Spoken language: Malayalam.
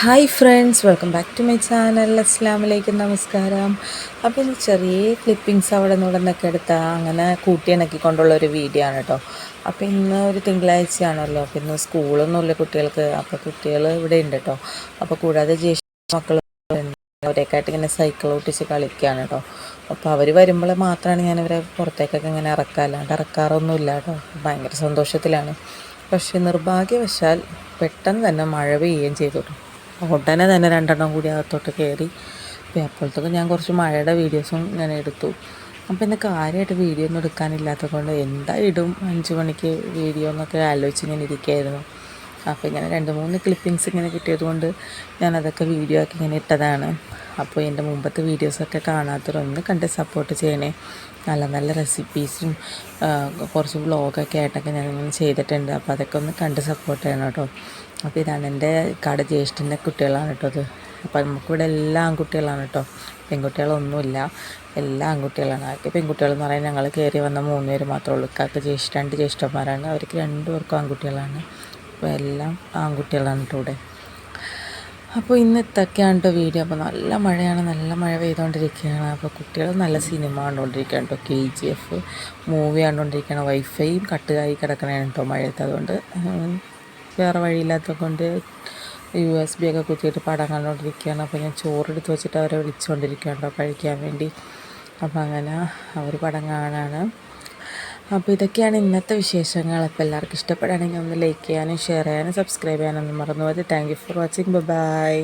Hi friends welcome back to my channel അസ്ലാമിലേക്ക് നമസ്കാരം. അപ്പോൾ ഇത് ചെറിയ ക്ലിപ്പിങ്സ് അവിടെ നിന്നൊക്കെ എടുത്ത അങ്ങനെ കൂട്ടിയിണക്കിക്കൊണ്ടുള്ള ഒരു വീഡിയോ ആണ് കേട്ടോ അപ്പോൾ ഇന്ന് ഒരു തിങ്കളാഴ്ചയാണല്ലോ. അപ്പോൾ ഇന്ന് സ്കൂളൊന്നുമില്ല കുട്ടികൾക്ക്. അപ്പോൾ കുട്ടികൾ ഇവിടെ ഉണ്ട് കേട്ടോ അപ്പോൾ കൂടാതെ ജ്യേഷ്ഠ മക്കൾ അവരെയൊക്കെയായിട്ട് ഇങ്ങനെ സൈക്കിൾ ഓട്ടിച്ച് കളിക്കുകയാണ് കേട്ടോ അപ്പോൾ അവർ വരുമ്പോൾ മാത്രമാണ് ഞാൻ പുറത്തേക്കൊക്കെ ഇങ്ങനെ ഇറക്കാല്ലാണ്ട് ഇറക്കാറൊന്നുമില്ല കേട്ടോ ഭയങ്കര സന്തോഷത്തിലാണ്. പക്ഷേ നിർഭാഗ്യവശാൽ പെട്ടെന്ന് തന്നെ മഴ പെയ്യുകയും ചെയ്തു കേട്ടോ ഉടനെ തന്നെ രണ്ടെണ്ണം കൂടി അകത്തോട്ട് കയറി. അപ്പോഴത്തേക്കും ഞാൻ കുറച്ച് മഴയുടെ വീഡിയോസും ഞാൻ എടുത്തു. അപ്പോൾ ഇന്ന് കാര്യമായിട്ട് വീഡിയോ ഒന്നും എടുക്കാനില്ലാത്തത് കൊണ്ട് എന്താ ഇടും? അഞ്ച് മണിക്ക് വീഡിയോ എന്നൊക്കെ ആലോചിച്ച് ഇങ്ങനെ ഇരിക്കുകയായിരുന്നു അപ്പോൾ ഇങ്ങനെ രണ്ട് മൂന്ന് ക്ലിപ്പിങ്സ് ഇങ്ങനെ കിട്ടിയത് കൊണ്ട് ഞാനതൊക്കെ വീഡിയോ ആക്കി ഇങ്ങനെ ഇട്ടതാണ്. അപ്പോൾ എന്റെ മുമ്പത്തെ വീഡിയോസൊക്കെ കാണാത്തവരൊന്ന് കണ്ട് സപ്പോർട്ട് ചെയ്യണേ. നല്ല നല്ല റെസിപ്പീസും കുറച്ച് വ്ളോഗൊക്കെ ആയിട്ടൊക്കെ ഞാൻ ചെയ്തിട്ടുണ്ട്. അപ്പോൾ അതൊക്കെ ഒന്ന് കണ്ട് സപ്പോർട്ട് ചെയ്യണം കേട്ടോ. അപ്പോൾ ഇതാണ് എന്റെ കട ജ്യേഷ്ഠന്റെ കുട്ടികളാണ് കേട്ടോ അത് അപ്പോൾ നമുക്കിവിടെ എല്ലാ ആൺകുട്ടികളാണ് കേട്ടോ. പെൺകുട്ടികളൊന്നുമില്ല. എല്ലാ ആൺകുട്ടികളാണ്. ആകെ പെൺകുട്ടികളെന്ന് പറയാൻ ഞങ്ങൾ കയറി വന്ന മൂന്ന് പേര് മാത്രമേ ഉള്ളൂ. കാക്ക ജ്യേഷ്ഠ രണ്ട് ജ്യേഷ്ഠന്മാരാണ്. അവർക്ക് രണ്ടുപേർക്കും ആൺകുട്ടികളാണ്. അപ്പോൾ എല്ലാം ആൺകുട്ടികളാണ് കേട്ടോ ഇവിടെ. അപ്പോൾ ഇന്ന് ഇതൊക്കെയാണ് കേട്ടോ വീഡിയോ അപ്പോൾ നല്ല മഴയാണ്. നല്ല മഴ പെയ്തുകൊണ്ടിരിക്കുകയാണ് അപ്പോൾ കുട്ടികൾ നല്ല സിനിമ കണ്ടുകൊണ്ടിരിക്കുകയാണ് കേട്ടോ കെ ജി എഫ് മൂവി കണ്ടുകൊണ്ടിരിക്കുകയാണ് വൈഫൈയും കട്ടുകായി കിടക്കണതാണ് കേട്ടോ മഴയത്ത്. അതുകൊണ്ട് വേറെ വഴിയില്ലാത്തത് കൊണ്ട് യു എസ് ബി ഒക്കെ കുത്തിയിട്ട് പടം കണ്ടുകൊണ്ടിരിക്കുകയാണ് അപ്പോൾ ഞാൻ ചോറെടുത്ത് വെച്ചിട്ട് അവരെ വിളിച്ചുകൊണ്ടിരിക്കുകയാണ് കേട്ടോ കഴിക്കാൻ വേണ്ടി. അപ്പോൾ അങ്ങനെ അവർ പടം കാണാനാണ് അപ്പോൾ ഇതൊക്കെയാണ് ഇന്നത്തെ വിശേഷങ്ങൾ. അപ്പോൾ എല്ലാവർക്കും ഇഷ്ടപ്പെടുകയാണെങ്കിൽ ഒന്ന് ലൈക്ക് ചെയ്യാനും ഷെയർ ചെയ്യാനും സബ്സ്ക്രൈബ് ചെയ്യാനൊന്നും മറന്നു പോയത് thank you for watching bye